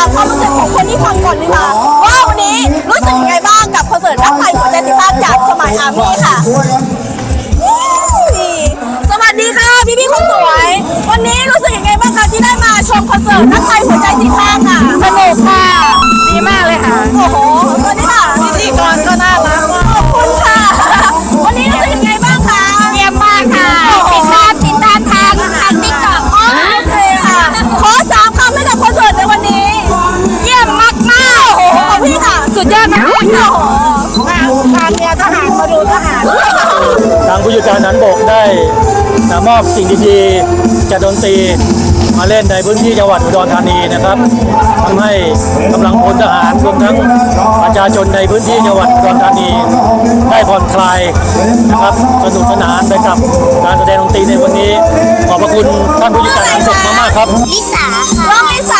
ามความรู้สึกของคนที่ฟังก่อนดีกว่าว่าวันนี้รู้สึกยังไงบ้างกับคอนเสิร์ตรักไทยหัวใจสิบห้าจากสมัยอาร์มี่ค่ะสวัสดีค่ะพี่พี่ๆคนสวย วันนี้รู้สึกยังไงบ้างคะที่ได้มาชมคอนเสิร์ตนักไทยหัวใจสิบห้าค่ะสนุกค่ะดีมากเลยค่ะโอ้โห สุดยอดมากค่ะโอ้โหทางเมียทหารมาดูทหารทางผู้จัดการฐานบกได้นำมอบสิ่งดีๆจัดดนตรีมาเล่นในพื้นที่จังหวัดอุดรธานีนะครับทำให้กำลังพลทหารรวมทั้งประชาชนในพื้นที่จังหวัดอุดรธานี ได้ผ่อนคลายนะครับสนุกสนานไปกับการแสดงดนตรีในวันนี้ ขอบพระคุณท่านผู้จัดการฐานบกมากๆครับลิสาค่ะน้องลิสา